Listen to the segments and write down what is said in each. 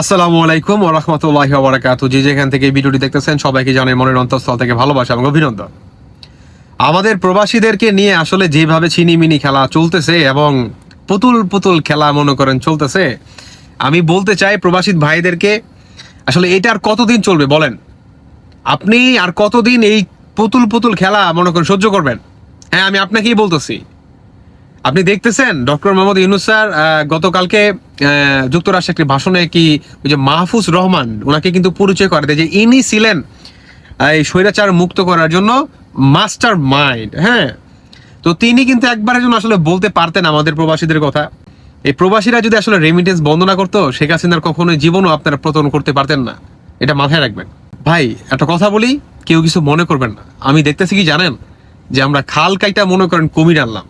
আসসালামু আলাইকুম ওয়া রাহমাতুল্লাহি ওয়া বারাকাতুহু। যে যেখান থেকে ভিডিওটি দেখতেছেন, সবাইকে জানাই মনের অন্তঃস্থল থেকে ভালোবাসা এবং অভিনন্দন। আমাদের প্রবাসীদেরকে নিয়ে আসলে যেভাবে চিনিমিনি খেলা চলতেছে এবং পুতুল পুতুল খেলা মনে করেন চলতেছে, আমি বলতে চাই প্রবাসী ভাইদেরকে, আসলে এটা আর কতদিন চলবে বলেন? আপনি আর কতদিন এই পুতুল পুতুল খেলা মনে করেন সহ্য করবেন? হ্যাঁ আমি আপনাকেই বলতেছি। আপনি দেখতেছেন ডক্টর মোহাম্মদ ইউনুস স্যার গতকালকে যুক্তরাষ্ট্রে একটি ভাষণে কি ওই যে মাহফুজ রহমান ওনাকে কিন্তু পরিচয় করে দেয় যে ইনি ছিলেন এই স্বৈরাচার মুক্ত করার জন্য মাস্টার মাইন্ড হ্যাঁ? তো তিনি কিন্তু একবারের জন্য আসলে বলতে পারতেন আমাদের প্রবাসীদের কথা। এই প্রবাসীরা যদি আসলে রেমিটেন্স বন্ধ না করতো, শেখ হাসিনার কখনোই জীবনও আপনারা প্রতন করতে পারতেন না। এটা মাথায় রাখবেন। ভাই, একটা কথা বলি, কেউ কিছু মনে করবেন না। আমি দেখতেছি কি জানেন? যে আমরা খাল কাইটা মনে করেন কুমির আনলাম।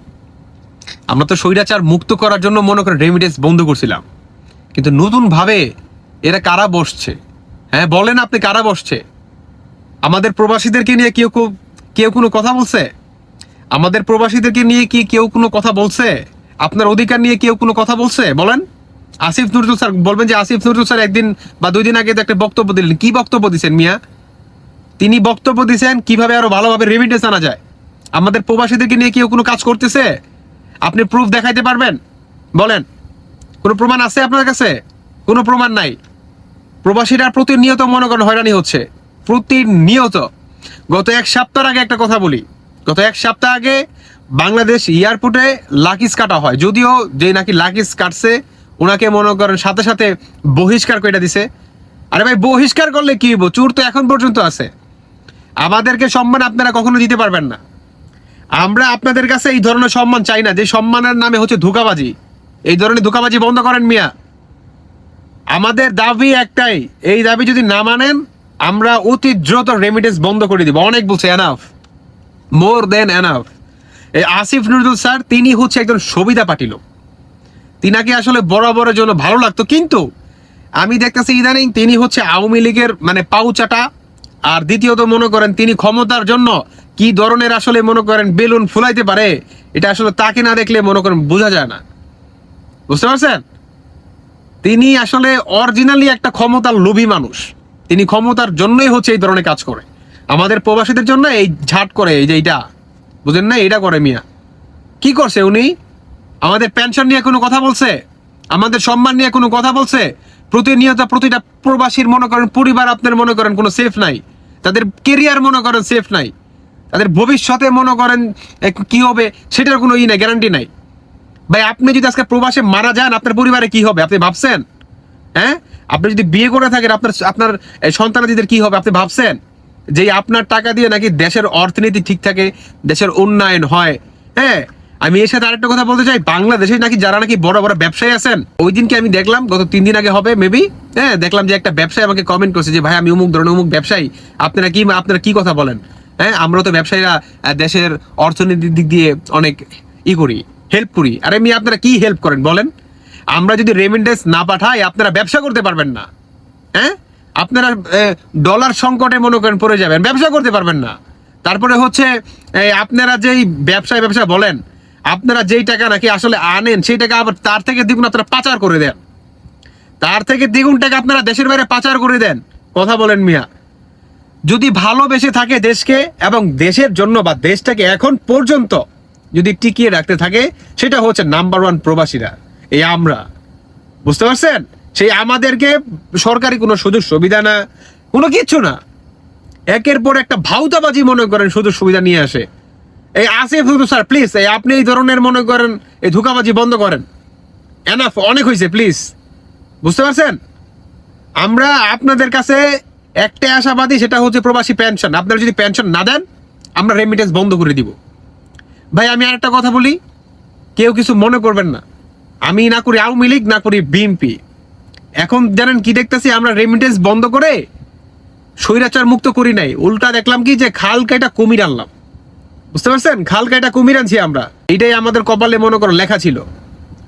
আমরা তো স্বৈরাচার মুক্ত করার জন্য মনে করেন রেমিডেন্স বন্ধ করছিলাম। কিন্তু নতুন ভাবে এরা কারা বসছে? হ্যাঁ বলেন আপনি কারা বসছে? আমাদের প্রবাসীদেরকে নিয়ে কেউ কেউ কোনো কথা বলছে? আমাদের প্রবাসীদেরকে নিয়ে কি কেউ কোনো কথা বলছে? আপনার অধিকার নিয়ে কেউ কোনো কথা বলছে? বলেন। আসিফ নজরুল স্যার, বলবেন যে আসিফ নজরুল স্যার একদিন বা দুই দিন আগে তো একটা বক্তব্য দিলেন। কি বক্তব্য দিচ্ছেন মিয়া? তিনি বক্তব্য দিচ্ছেন কীভাবে আরও ভালোভাবে রেমিটেন্স আনা যায়? আমাদের প্রবাসীদেরকে নিয়ে কেউ কোনো কাজ করতেছে? আপনি প্রুফ দেখাইতে পারবেন? বলেন। কোনো প্রমাণ আছে আপনার কাছে? কোনো প্রমাণ নাই। প্রবাসীরা প্রতিনিয়ত মনে করেন হয়রানি হচ্ছে। প্রতিনিয়ত। গত এক সপ্তাহ আগে একটা কথা বলি। গত এক সপ্তাহ আগে বাংলাদেশ এয়ারপোর্টে লাকিস কাটা হয়। যদিও যে নাকি লাকিস কাটছে ওনাকে মনে করেন সাথে সাথে বহিষ্কার করে দিছে। আরে ভাই, বহিষ্কার করলে কি চুর তো এখন পর্যন্ত আছে। আমাদেরকে সম্মান আপনারা কখনো দিতে পারবেন না। আমরা আপনাদের কাছে এই ধরনের সম্মান চাই না। যে সম্মানের নামে হচ্ছে ধোকাবাজি। এই ধরনের ধোকাবাজি বন্ধ করেন মিয়া। আমাদের দাবি একটাই, এই দাবি যদি না মানেন, আমরা অতি দ্রুত রেমিডেন্স বন্ধ করে দিব। অনেক বলছে এনাফ মোর দেন এনাফ এই আসিফ নজরুল স্যার, তিনি হচ্ছে একজন সবিতা পাটিল তিনাকে আসলে বরাবরের জন্য ভালো লাগতো। কিন্তু আমি দেখতেছি ইদানিং তিনি হচ্ছে আওয়ামী লীগের মানে পাউচাটা, আর দ্বিতীয়ত মনে করেন তিনি ক্ষমতার জন্য কি ধরনের আসলে মনে করেন বেলুন ফুলাইতে পারে? এটা আসলে তাকে না দেখলে মনে করেন বোঝা যায় না। বুঝতে পারছেন? তিনি আসলে অরিজিনালি একটা ক্ষমতার লোভী মানুষ। তিনি ক্ষমতার জন্যই হচ্ছে এই ধরনের কাজ করে। আমাদের প্রবাসীদের জন্য এই ঝাট করে, এই যে এইটা। বুঝেন না? এটা করে মিয়া। কি করছে উনি? আমাদের পেনশন নিয়ে কোনো কথা বলছে? আমাদের সম্মান নিয়ে কোনো কথা বলছে? প্রতিনিয়ত প্রতিটা প্রবাসীর মনে করেন, পরিবার আপনার মনে করেন কোনো সেফ নাই। তাদের কেরিয়ার মনে করেন সেফ নাই। তাদের ভবিষ্যতে মনে করেন কি হবে, সেটার কোনো ই নাই গ্যারান্টি নাই। ভাই, আপনি যদি আজকে প্রবাসে মারা যান, আপনার পরিবারে কি হবে, আপনি ভাবছেন? হ্যাঁ? আপনি যদি বিয়ে করে থাকেন, আপনার আপনার সন্তানাদিদের কি হবে, আপনি ভাবছেন? যে আপনার টাকা দিয়ে নাকি দেশের অর্থনীতি ঠিক থাকে, দেশের উন্নয়ন হয়। হ্যাঁ? আমি এর সাথে আরেকটা কথা বলতে চাই, বাংলাদেশে নাকি যারা নাকি বড় বড় ব্যবসায়ী আছেন, ওই দিনকে আমি দেখলাম, গত তিন দিন আগে হবে মেবি হ্যাঁ? দেখলাম যে একটা ব্যবসায়ী আমাকে কমেন্ট করছে যে, ভাই, আমি অমুক ধরনের অমুক ব্যবসায়ী, আপনারা কি আপনারা কি কথা বলেন? হ্যাঁ আমরা তো ব্যবসায়ীরা দেশের অর্থনীতির দিক দিয়ে অনেক ই করি হেল্প করি। আরে আমি আপনারা কি হেল্প করেন বলেন? আমরা যদি রেমিন্ডেন্স না পাঠাই, আপনারা ব্যবসা করতে পারবেন না। হ্যাঁ? আপনারা ডলার সংকটে মনে করেন পড়ে যাবেন, ব্যবসা করতে পারবেন না। তারপরে হচ্ছে আপনারা যেই ব্যবসায় ব্যবসা বলেন, আপনারা যেই টাকা নাকি আসলে আনেন, সেই টাকা আবার তার থেকে দ্বিগুণ আপনারা পাচার করে দেন। তার থেকে দ্বিগুণ টাকা আপনারা দেশের বাইরে পাচার করে দেন। কথা বলেন মিয়া। যদি ভালোবেসে থাকে দেশকে এবং দেশের জন্য বা দেশটাকে এখন পর্যন্ত যদি টিকিয়ে রাখতে থাকে, সেটা হচ্ছে নাম্বার ওয়ান প্রবাসীরা, এই আমরা। বুঝতে পারছেন? সেই আমাদেরকে সরকারি কোনো সুযোগ সুবিধা না, কোনো কিচ্ছু না। একের পর একটা ভাউতাবাজি মনে করেন সুযোগ সুবিধা নিয়ে আসে। এই আসিফ স্যার প্লিজ এই আপনি এই ধরনের মনে করেন, এই ধোকাবাজি বন্ধ করেন। এনাফ অনেক হয়েছে প্লিজ বুঝতে পারছেন? আমরা আপনাদের কাছে একটাই আশাবাদী সেটা হচ্ছে প্রবাসী পেনশন আপনারা যদি পেনশন না দেন, আমরা রেমিটেন্স বন্ধ করে দিব। ভাই, আমি আর একটা কথা বলি, কেউ কিছু মনে করবেন না। আমি না করি আওয়ামী লীগ, না করি বিএনপি। এখন জানেন কি দেখতেছি, আমরা রেমিটেন্স বন্ধ করে স্বৈরাচার মুক্ত করি নাই। উল্টা দেখলাম কি যে খাল কাইটা কমিয়ে আনলাম। বুঝতে পারছেন? খাল কাইটা কমিয়ে আনছি আমরা। এটাই আমাদের কপালে মনে করো লেখা ছিল।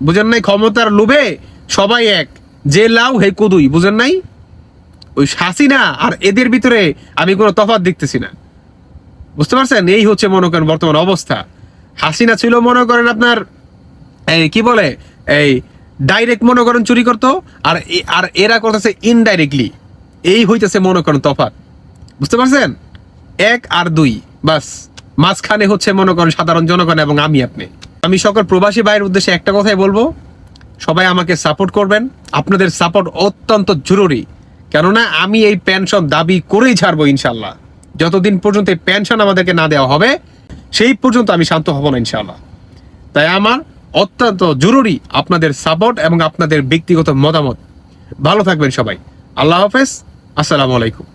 বুঝেন নাই? ক্ষমতার লোভে সবাই এক। যে লাউ, হে কুদুই। বুঝেন নাই? ওই হাসিনা আর এদের ভিতরে আমি কোনো তফাৎ দেখতেছি না। বুঝতে পারছেন? এই হচ্ছে মনে করেন বর্তমান অবস্থা। হাসিনা ছিল মনে করেন আপনার, এই কি বলে, এই ডাইরেক্ট মনে করেন চুরি করতো, আর আর এরা করতেছে ইনডাইরেক্টলি এই হইতেছে মনে করেন তফাৎ। বুঝতে পারছেন? এক আর দুই, বাস। মাঝখানে হচ্ছে মনে করেন সাধারণ জনগণ এবং আমি আপনি। আমি সকল প্রবাসী ভাইয়ের উদ্দেশ্যে একটা কথাই বলব। সবাই আমাকে সাপোর্ট করবেন। আপনাদের সাপোর্ট অত্যন্ত জরুরি। কেননা আমি এই পেনশন দাবি করেই ছাড়বো ইনশাল্লাহ যতদিন পর্যন্ত এই পেনশন আমাদেরকে না দেওয়া হবে, সেই পর্যন্ত আমি শান্ত হব না ইনশাল্লাহ তাই আমার অত্যন্ত জরুরি আপনাদের সাপোর্ট এবং আপনাদের ব্যক্তিগত মতামত। ভালো থাকবেন সবাই। আল্লাহ হাফেজ। আসসালামু আলাইকুম।